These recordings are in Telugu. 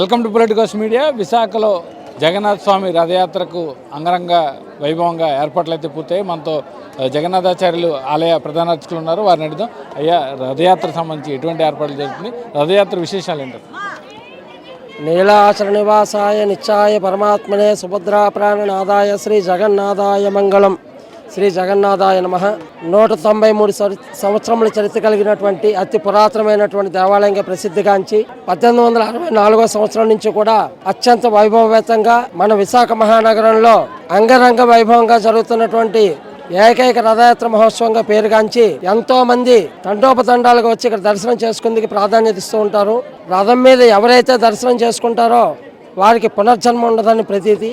Welcome to politicals media. విశాఖలో జగన్నాథ స్వామి రథయాత్రకు అంగరంగ వైభవంగా ఏర్పాట్లు అయితే పూర్తయి మనతో జగన్నాథాచార్యులు ఆలయ ప్రధాన అర్చకులు ఉన్నారు. వారిని అడుగుదాం. అయ్యా రథయాత్ర సంబంధించి ఎటువంటి ఏర్పాట్లు జరుగుతుంది రథయాత్ర విశేషాలు ఏంటి? నీలాచర నివాసాయ నిత్యాయ పరమాత్మనే సుభద్రా ప్రాణనాదాయ శ్రీ జగన్నాథాయ మంగళం. శ్రీ జగన్నాథాయ నమ. నూట తొంభై మూడు సంవత్సరముల చరిత్ర కలిగినటువంటి అతి పురాతనమైనటువంటి దేవాలయంగా ప్రసిద్ధిగాంచి పద్దెనిమిది వందల అరవై నాలుగో సంవత్సరం నుంచి కూడా అత్యంత వైభవవేతంగా మన విశాఖ మహానగరంలో అంగరంగ వైభవంగా జరుగుతున్నటువంటి ఏకైక రథయాత్ర మహోత్సవంగా పేరుగాంచి ఎంతో మంది తండోపతండాలుగా వచ్చి ఇక్కడ దర్శనం చేసుకుందుకు ప్రాధాన్యత ఇస్తూ ఉంటారు. రథం మీద ఎవరైతే దర్శనం చేసుకుంటారో వారికి పునర్జన్మ ఉండదని ప్రతీతి.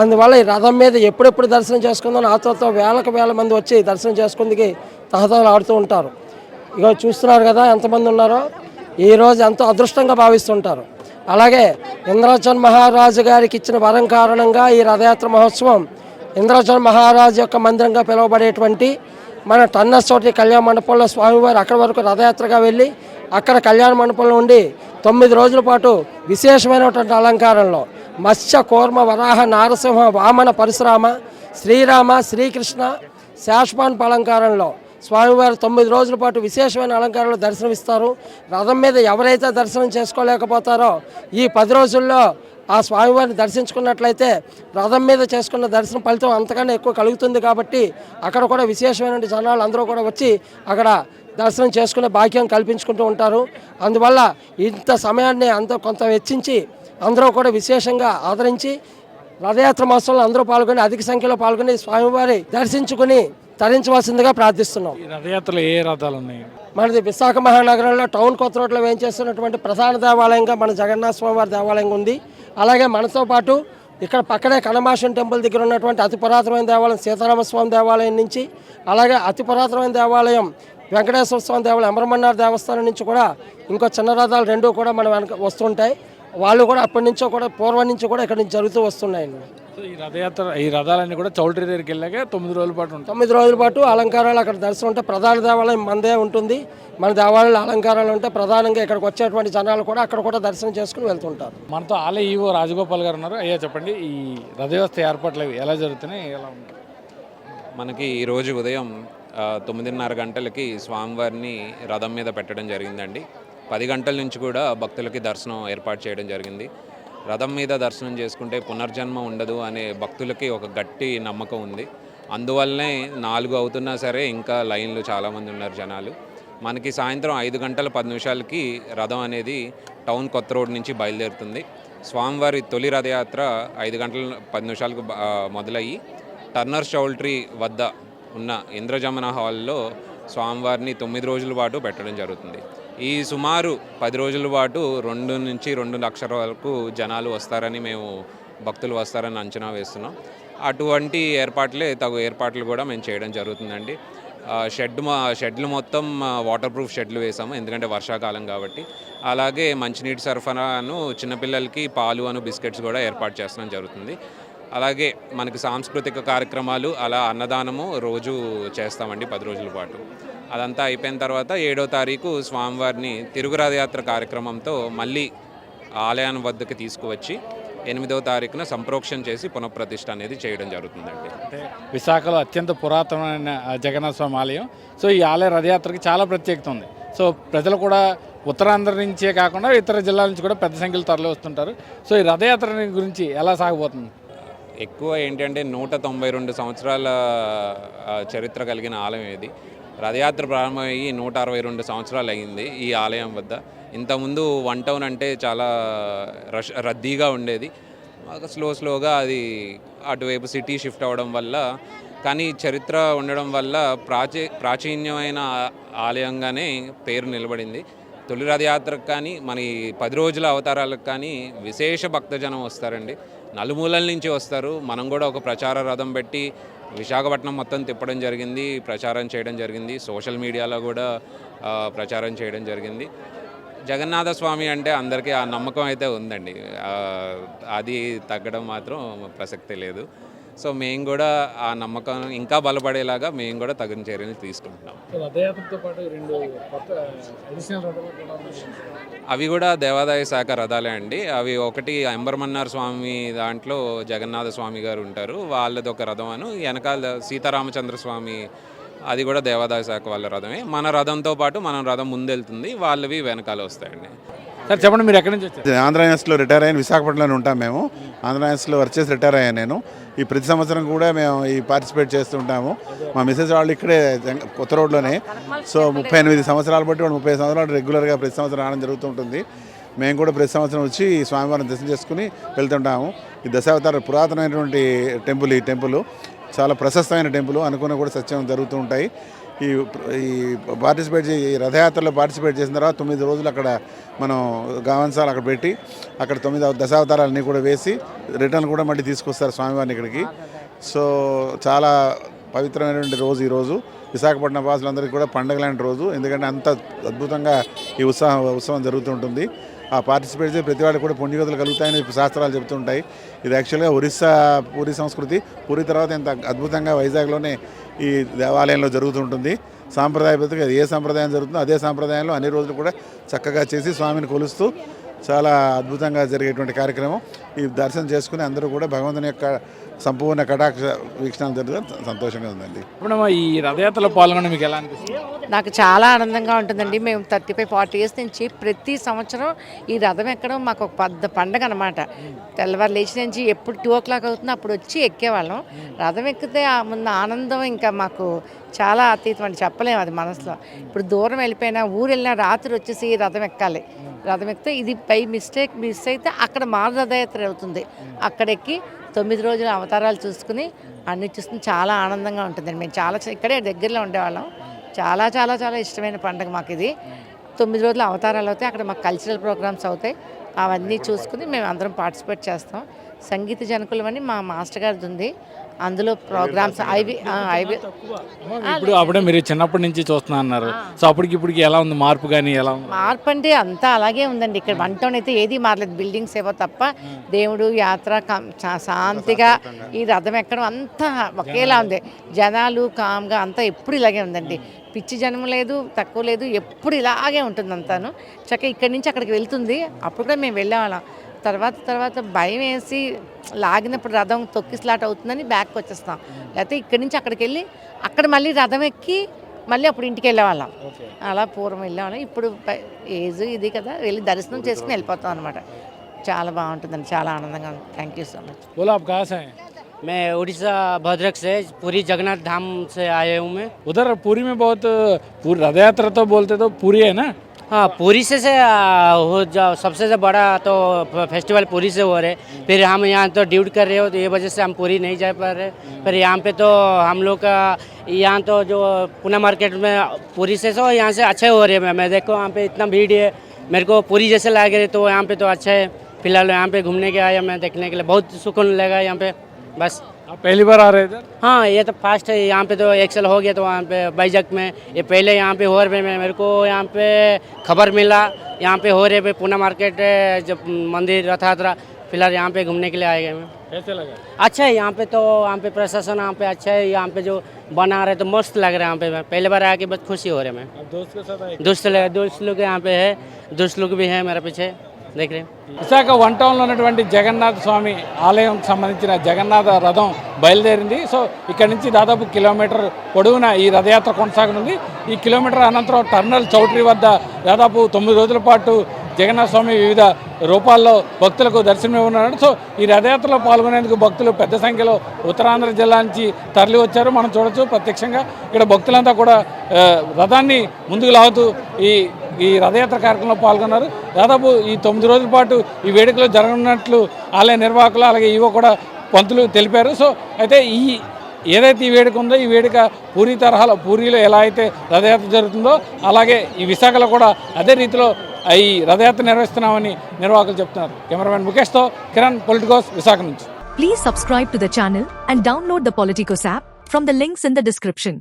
అందువల్ల ఈ రథం మీద ఎప్పుడెప్పుడు దర్శనం చేసుకుందో ఆతోతో వేలకు వేల మంది వచ్చి దర్శనం చేసుకుందుకు తహతలు ఆడుతూ ఉంటారు. ఇక చూస్తున్నారు కదా ఎంతమంది ఉన్నారో? ఈ రోజు ఎంతో అదృష్టంగా భావిస్తుంటారు. అలాగే ఇంద్రచంద్ మహారాజు గారికి ఇచ్చిన వరం కారణంగా ఈ రథయాత్ర మహోత్సవం ఇంద్రచంద్ మహారాజు యొక్క మందిరంగా పిలువబడేటువంటి మన టన్నసోటి కళ్యాణ మండపంలో స్వామివారు అక్కడి వరకు రథయాత్రగా వెళ్ళి అక్కడ కళ్యాణ మండపంలో ఉండి తొమ్మిది రోజుల పాటు విశేషమైనటువంటి అలంకారంలో మత్స్య కూర్మ వరాహ నారసింహ వామన పరశురామ శ్రీరామ శ్రీకృష్ణ శాశ్వాన్ అలంకారంలో. స్వామివారు తొమ్మిది రోజుల పాటు విశేషమైన అలంకారంలో దర్శనమిస్తారు. రథం మీద ఎవరైతే దర్శనం చేసుకోలేకపోతారో ఈ పది రోజుల్లో ఆ స్వామివారిని దర్శించుకున్నట్లయితే రథం మీద చేసుకున్న దర్శనం ఫలితం అంతకన్నా ఎక్కువ కలుగుతుంది కాబట్టి అక్కడ కూడా విశేషమైన జనాలు అందరూ కూడా వచ్చి అక్కడ దర్శనం చేసుకునే భాగ్యం కల్పించుకుంటూ ఉంటారు. అందువల్ల ఇంత సమయాన్ని అంత కొంత వెచ్చించి అందరూ కూడా విశేషంగా ఆదరించి రథయాత్ర మహోత్సవంలో అందరూ పాల్గొని అధిక సంఖ్యలో పాల్గొని స్వామివారి దర్శించుకుని తరించవలసిందిగా ప్రార్థిస్తున్నాం. రథయాత్రలో ఏ రథాలు ఉన్నాయి? మనది విశాఖ మహానగరంలో టౌన్ కొత్త రోడ్లో వేయించేస్తున్నటువంటి ప్రధాన దేవాలయంగా మన జగన్నాథ స్వామివారి దేవాలయం ఉంది. అలాగే మనతో పాటు ఇక్కడ పక్కనే కనమాషన్ టెంపుల్ దగ్గర ఉన్నటువంటి అతి పురాతనమైన దేవాలయం సీతారామస్వామి దేవాలయం నుంచి అలాగే అతి పురాతనమైన దేవాలయం వెంకటేశ్వర స్వామి దేవాలయం అమరమన్నార్ దేవస్థానం నుంచి కూడా ఇంకో చిన్న రథాలు రెండు కూడా మన వెనక వస్తుంటాయి. వాళ్ళు కూడా అప్పటి నుంచో కూడా పూర్వం నుంచి కూడా ఇక్కడ నుంచి జరుగుతూ వస్తున్నాయండి. సో ఈ రథయాత్ర ఈ రథాలన్నీ కూడా చౌల్ట్రీ దగ్గరికి వెళ్ళాక తొమ్మిది రోజుల పాటు ఉంటాయి తొమ్మిది రోజుల పాటు అలంకారాలు అక్కడ దర్శనం ఉంటే ప్రధాన దేవాలయం మనదే ఉంటుంది. మన దేవాలయంలో అలంకారాలు ఉంటే ప్రధానంగా ఇక్కడికి వచ్చేటువంటి జనాలు కూడా అక్కడ కూడా దర్శనం చేసుకుని వెళ్తుంటారు. మనతో ఆలయ ఈవో రాజగోపాల్ గారు ఉన్నారు. అయ్యా చెప్పండి ఈ రథవ్యవస్థ ఏర్పాట్లు అవి ఎలా జరుగుతున్నాయి ఎలా ఉంటాయి మనకి ఈరోజు ఉదయం తొమ్మిదిన్నర గంటలకి స్వామివారిని రథం మీద పెట్టడం జరిగిందండి. పది గంటల నుంచి కూడా భక్తులకి దర్శనం ఏర్పాటు చేయడం జరిగింది. రథం మీద దర్శనం చేసుకుంటే పునర్జన్మ ఉండదు అనే భక్తులకి ఒక గట్టి నమ్మకం ఉంది. అందువల్లనే నాలుగు అవుతున్నా సరే ఇంకా లైన్లు చాలామంది ఉన్నారు జనాలు. మనకి సాయంత్రం ఐదు గంటల పది నిమిషాలకి రథం అనేది టౌన్ కొత్త రోడ్ నుంచి బయలుదేరుతుంది. స్వామివారి తొలి రథయాత్ర ఐదు గంటల పది నిమిషాలకు మొదలయ్యి టర్నర్ చౌల్ట్రీ వద్ద ఉన్న ఇంద్రజమన హాల్లో స్వామివారిని తొమ్మిది రోజుల పాటు పెట్టడం జరుగుతుంది. ఈ సుమారు పది రోజుల పాటు రెండు నుంచి రెండు లక్షల వరకు జనాలు వస్తారని మేము భక్తులు వస్తారని అంచనా వేస్తున్నాం. అటువంటి ఏర్పాట్లే తగు ఏర్పాట్లు కూడా మేము చేయడం జరుగుతుందండి. షెడ్ మా షెడ్లు మొత్తం వాటర్ ప్రూఫ్ షెడ్లు వేసాము ఎందుకంటే వర్షాకాలం కాబట్టి. అలాగే మంచినీటి సరఫరాను చిన్నపిల్లలకి పాలు అను బిస్కెట్స్ కూడా ఏర్పాటు చేస్తడం జరుగుతుంది. అలాగే మనకి సాంస్కృతిక కార్యక్రమాలు అలా అన్నదానము రోజు చేస్తామండి పది రోజుల పాటు. అదంతా అయిపోయిన తర్వాత ఏడో తారీఖు స్వామివారిని తిరుగు రథయాత్ర కార్యక్రమంతో మళ్ళీ ఆలయాన్ని వద్దకు తీసుకువచ్చి ఎనిమిదవ తారీఖున సంప్రోక్షణ చేసి పునఃప్రతిష్ఠ అనేది చేయడం జరుగుతుందండి. అంటే విశాఖలో అత్యంత పురాతనమైన జగన్నాథ స్వామి ఆలయం. సో ఈ ఆలయ రథయాత్రకి చాలా ప్రత్యేకత ఉంది. సో ప్రజలు కూడా ఉత్తరాంధ్ర నుంచే కాకుండా ఇతర జిల్లాల నుంచి కూడా పెద్ద సంఖ్యలో తరలి వస్తుంటారు. సో ఈ రథయాత్ర గురించి ఎలా సాగబోతుంది? ఎక్కువ ఏంటంటే నూట తొంభై రెండు సంవత్సరాల చరిత్ర కలిగిన ఆలయం ఇది. రథయాత్ర ప్రారంభమయ్యి నూట అరవై రెండు సంవత్సరాలు అయింది ఈ ఆలయం వద్ద. ఇంతకుముందు వన్ టౌన్ అంటే చాలా రష్ రద్దీగా ఉండేది. బాగా స్లో స్లోగా అది అటువైపు సిటీ షిఫ్ట్ అవ్వడం వల్ల కానీ చరిత్ర ఉండడం వల్ల ప్రాచీ ప్రాచీన్యమైన ఆలయంగానే పేరు నిలబడింది. తొలి రథయాత్రకు కానీ మన ఈ పది రోజుల అవతారాలకు కానీ విశేష భక్తజనం వస్తారండి. నలుమూలల నుంచి వస్తారు. మనం కూడా ఒక ప్రచార రథం పెట్టి విశాఖపట్నం మొత్తం తిప్పడం జరిగింది ప్రచారం చేయడం జరిగింది. సోషల్ మీడియాలో కూడా ప్రచారం చేయడం జరిగింది. జగన్నాథ స్వామి అంటే అందరికీ ఆ నమ్మకం అయితే ఉందండి. అది తగ్గడం మాత్రం ప్రసక్తే లేదు. సో మేము కూడా ఆ నమ్మకం ఇంకా బలపడేలాగా మేము కూడా తగిన చర్యలు తీసుకుంటున్నాం. అవి కూడా దేవాదాయ శాఖ రథాలే అండి. అవి ఒకటి అంబరమన్నార్ స్వామి దాంట్లో జగన్నాథ స్వామి గారు ఉంటారు. వాళ్ళది ఒక రథం అను వెనకాల సీతారామచంద్ర స్వామి అది కూడా దేవాదాయ శాఖ వాళ్ళ రథమే. మన రథంతో పాటు మన రథం ముందెళ్తుంది. వాళ్ళవి వెనకాల వస్తాయండి. సార్ చెప్పండి మీరు ఎక్కడి నుంచి వచ్చారు? ఆంధ్ర యూనివర్సిటీలో రిటైర్ అయ్యాను విశాఖపట్నంలో ఉంటాం మేము. ఆంధ్ర యూనివర్సిటీలో వర్క్ చేసి రిటైర్ అయ్యాను నేను. ఈ ప్రతి సంవత్సరం కూడా మేము ఈ పార్టిసిపేట్ చేస్తుంటాము మా మిసెస్ వాళ్ళు ఇక్కడే కొత్త రోడ్లోనే. సో ముప్పై ఎనిమిది సంవత్సరాలు బట్టి వాళ్ళు ముప్పై సంవత్సరాలు రెగ్యులర్గా ప్రతి సంవత్సరం రావడం జరుగుతుంటుంది మేము కూడా ప్రతి సంవత్సరం వచ్చి స్వామివారిని దర్శనం చేసుకుని వెళ్తుంటాము. ఈ దశావతార పురాతనమైనటువంటి టెంపుల్ ఈ టెంపుల్ చాలా ప్రశస్తమైన టెంపుల్ అనుకున్న కూడా సత్యం జరుగుతూ ఉంటాయి. ఈ ఈ పార్టిసిపేట్ చే- ఈ రథయాత్రలో పార్టిసిపేట్ చేసిన తర్వాత తొమ్మిది రోజులు అక్కడ మనం గావన్సాలు అక్కడ పెట్టి అక్కడ తొమ్మిది దశావతారాలన్నీ కూడా వేసి రిటర్న్ కూడా మళ్ళీ తీసుకొస్తారు స్వామివారిని ఇక్కడికి. సో చాలా పవిత్రమైనటువంటి రోజు ఈ రోజు. విశాఖపట్నం వాసులందరికీ కూడా పండగ లాంటి రోజు. ఎందుకంటే అంత అద్భుతంగా ఈ ఉత్సవం ఉత్సవం జరుగుతుంటుంది ఆ పార్టిసిపేట్ చేసే ప్రతి వాడికి కూడా పుణ్యగతులు కలుగుతాయని శాస్త్రాలు చెబుతుంటాయి ఇది యాక్చువల్గా ఒరిస్సా పూరి సంస్కృతి. పూరి తర్వాత ఎంత అద్భుతంగా వైజాగ్లోనే ఈ దేవాలయంలో జరుగుతుంటుంది. సాంప్రదాయబద్ధంగా ఏ సాంప్రదాయం జరుగుతుందో అదే సాంప్రదాయంలో అన్ని రోజులు కూడా చక్కగా చేసి స్వామిని కొలుస్తూ చాలా అద్భుతంగా జరిగేటువంటి కార్యక్రమం. ఈ దర్శనం చేసుకుని అందరూ కూడా భగవంతుని యొక్క సంపూర్ణ కటాక్ష వీక్షణాలు జరుగుతుంది సంతోషంగా ఉందండి. ఇప్పుడు ఈ రథయాత్రలో పాల్గొనడం మీకు ఎలా అనిపిస్తుంది? నాకు చాలా ఆనందంగా ఉంటుందండి. మేము థర్టీ ఫైవ్ ఫార్టీ ఇయర్స్ నుంచి ప్రతి సంవత్సరం ఈ రథం ఎక్కడం మాకు ఒక పెద్ద పండగ అనమాట తెల్లవారు లేచి నుంచి ఎప్పుడు టూ ఓ క్లాక్ అవుతుందో అప్పుడు వచ్చి ఎక్కేవాళ్ళం. రథం ఎక్కితే ఆ ముందు ఆనందం ఇంకా మాకు చాలా అతీతం అండి. చెప్పలేము అది మనసులో. ఇప్పుడు దూరం వెళ్ళిపోయినా ఊరు వెళ్ళినా రాత్రి వచ్చేసి రథం ఎక్కాలి. రథం ఎక్కితే ఇది బై మిస్టేక్ మిస్ అయితే అక్కడ మాల రథయాత్ర అవుతుంది. అక్కడ ఎక్కి తొమ్మిది రోజులు అవతారాలు చూసుకుని అన్ని చూసుకుని చాలా ఆనందంగా ఉంటుందండి. మేము చాలా ఇక్కడే దగ్గరలో ఉండేవాళ్ళం. చాలా చాలా చాలా ఇష్టమైన పండుగ మాకు ఇది తొమ్మిది రోజులు అవతారాలు అవుతాయి. అక్కడ మాకు కల్చరల్ ప్రోగ్రామ్స్ అవుతాయి. అవన్నీ చూసుకుని మేము అందరం పార్టిసిపేట్ చేస్తాం. సంగీత జనకులం అని మా మాస్టర్ గారిది ఉంది అందులో ప్రోగ్రామ్స్ ఐవి ఐవి ఇప్పుడు అప్పుడే మీరు చిన్నప్పటి నుంచి చూస్తున్నా అన్నారు. సో అప్పటికి ఇప్పటికి ఎలా ఉంది? మార్పు కానీ ఎలా ఉంది? మార్పు అంటే అంతా అలాగే ఉందండి. ఇక్కడ వన్ టౌన్ అయితే ఏది మారలేదు. బిల్డింగ్స్ ఏవో తప్ప దేవుడు యాత్ర కం- చా- శాంతిగా ఈ రథం ఎక్కడం అంతా ఒకేలా ఉంది. జనాలు కామ్గా అంతా ఎప్పుడు ఇలాగే ఉందండి. పిచ్చి జనం లేదు తక్కువ లేదు ఎప్పుడు ఇలాగే ఉంటుంది అంతాను చక్కగా ఇక్కడి నుంచి అక్కడికి వెళ్తుంది. అప్పుడు కూడా మేము వెళ్ళేవాళ్ళం. తర్వాత తర్వాత భయం వేసి లాగినప్పుడు రథం తొక్కిసలాట అవుతుందని బ్యాక్కి వచ్చేస్తాం లేకపోతే ఇక్కడి నుంచి అక్కడికి వెళ్ళి అక్కడ మళ్ళీ రథం ఎక్కి మళ్ళీ అప్పుడు ఇంటికి వెళ్ళేవాళ్ళం అలా పూర్వం వెళ్ళేవాళ్ళం ఇప్పుడు ప- ఏజ్ ఇది కదా వెళ్ళి దర్శనం చేసుకుని వెళ్ళిపోతాం అనమాట చాలా బాగుంటుందండి చాలా ఆనందంగా ఉంది థ్యాంక్ యూ సో మచ్ बोला आप कहाँ से हैं मैं उड़ीसा भद्रक से पूरी जगन्नाथ धाम से आया हूँ मैं उधर पूरी में बहुत पूरी रथ यात्रा तो बोलते तो पूरी है ना हाँ पूरी से से हो जा सबसे से बड़ा तो फेस्टिवल पूरी से हो रहे। फिर हम यहाँ तो ड्यूट कर रहे हो तो ये वजह से हम पूरी नहीं जा पा रहे। फिर यहाँ पे तो हम लोग का, यहाँ तो जो पुणे मार्केट में पूरी से तो यहाँ से अच्छे हो रहे मैं देखो, यहाँ पे इतना भीड़ है, मेरे को पूरी जैसे लग रहे तो यहाँ पे तो अच्छा है। फ़िलहाल यहाँ पे घूमने के आया मैं देखने के लिए। बहुत सुकून लगा यहाँ पे, बस। आप पहली बार आ रहे इधर हाँ ये तो फास्ट है यहाँ पे तो एक्सेल हो गया तो वहाँ पे बैजक में ये पहले यहाँ पे हो रहे में मेरे को यहाँ पे खबर मिला यहाँ पे हो रहे पे पूना मार्केट जब मंदिर रथयात्रा फ़िलहाल यहाँ पे घूमने के लिए आए गए मैं कैसे लगा अच्छा है यहाँ पे तो यहाँ पे प्रशासन यहाँ पे अच्छा है यहाँ पे जो बना रहे तो मस्त लग रहा है यहाँ पे पहले बार आके बस खुशी हो रही है मैं दोस्त के साथ दोस्त लोग यहाँ पे है दोस्त लोग भी है मेरे पीछे हैं విశాఖ వన్ టౌన్లో ఉన్నటువంటి జగన్నాథ స్వామి ఆలయం సంబంధించిన జగన్నాథ రథం బయలుదేరింది. సో ఇక్కడ నుంచి దాదాపు కిలోమీటర్ పొడవున ఈ రథయాత్ర కొనసాగనుంది. ఈ కిలోమీటర్ అనంతరం టర్నల్ చౌటరీ వద్ద దాదాపు తొమ్మిది రోజుల పాటు జగన్నాథ స్వామి వివిధ రూపాల్లో భక్తులకు దర్శనం ఇవ్వనున్నాడు సో ఈ రథయాత్రలో పాల్గొనేందుకు భక్తులు పెద్ద సంఖ్యలో ఉత్తరాంధ్ర జిల్లా నుంచి తరలి వచ్చారు. మనం చూడొచ్చు ప్రత్యక్షంగా. ఇక్కడ భక్తులంతా కూడా రథాన్ని ముందుకు లాగుతూ ఈ ఈ రథయాత్ర కార్యక్రమంలో పాల్గొన్నారు. దాదాపు ఈ తొమ్మిది రోజుల పాటు ఈ వేడుకలు జరగనున్నట్లు ఆలయ నిర్వాహకులు అలాగే ఈవో కూడా పంతులు తెలిపారు. సో అయితే ఈ ఏదైతే ఈ వేడుక ఉందో ఈ వేడుక పూరి తరహాలో పూరిలో ఎలా అయితే రథయాత్ర జరుగుతుందో అలాగే ఈ విశాఖలో కూడా అదే రీతిలో ఈ రథయాత్ర నిర్వహిస్తున్నామని నిర్వాహకులు చెప్తున్నారు. కెమెరామెన్ ముఖేష్తో కిరణ్ పొలిటికోస్ విశాఖ నుంచి. Please subscribe to the channel and download the Politicos app from the links in the description